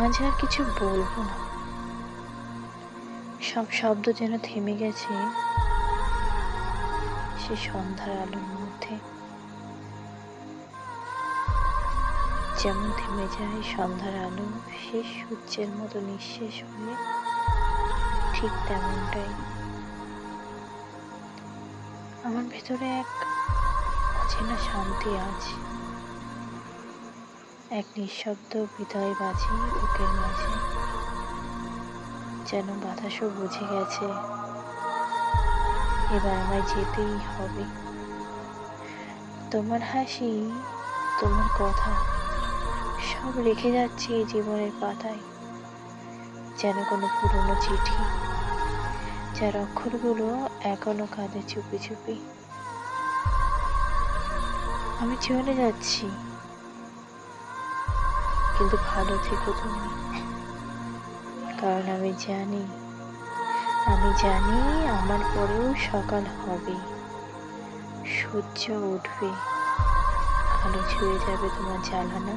আজ আর কিছু বলব না। সব শব্দ যেন থেমে গেছে সে সন্ধ্যার আলোর মধ্যে। যেমন থেমে যায় সন্ধ্যার আলো শেষ সূর্যের মতো নিঃশেষ হয়ে ঠিক তেমনটাই। আমার ভেতরে এক অচেনা শান্তি আছে। এক নিঃশব্দ হৃদয় বাজি বুকের মাঝে। যেন বাতাসও বুঝে গেছে, এবার আমায় যেতেই হবে। তোমার হাসি, তোমার কথা, সব রেখে যাচ্ছে জীবনের পাতায়। যেন কোনো পুরনো চিঠি, যার অক্ষরগুলো এখনও কাঁধে চুপি চুপি। আমি চলে যাচ্ছি। কিন্তু ভালো থেকো তুমি। কারণ আমি জানি আমি জানি আমার পরেও সকাল হবে। সূর্য উঠবে, আলো ছুঁয়ে যাবে তোমার জ্বালানো।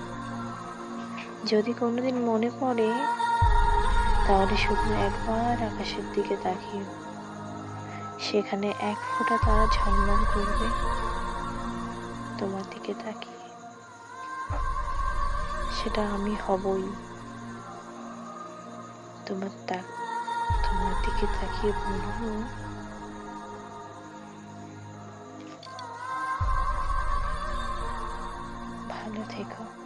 যদি কোনোদিন মনে পড়ে, তাহলে শুধু একবার আকাশের দিকে তাকিও সেখানে এক ফোঁটা তারা ঝলমল করবে। তোমার দিকে তাকিয়ে সেটা আমি হবই। তোমার তাক তোমার দিকে তাকিয়ে বলব ভালো থেকো।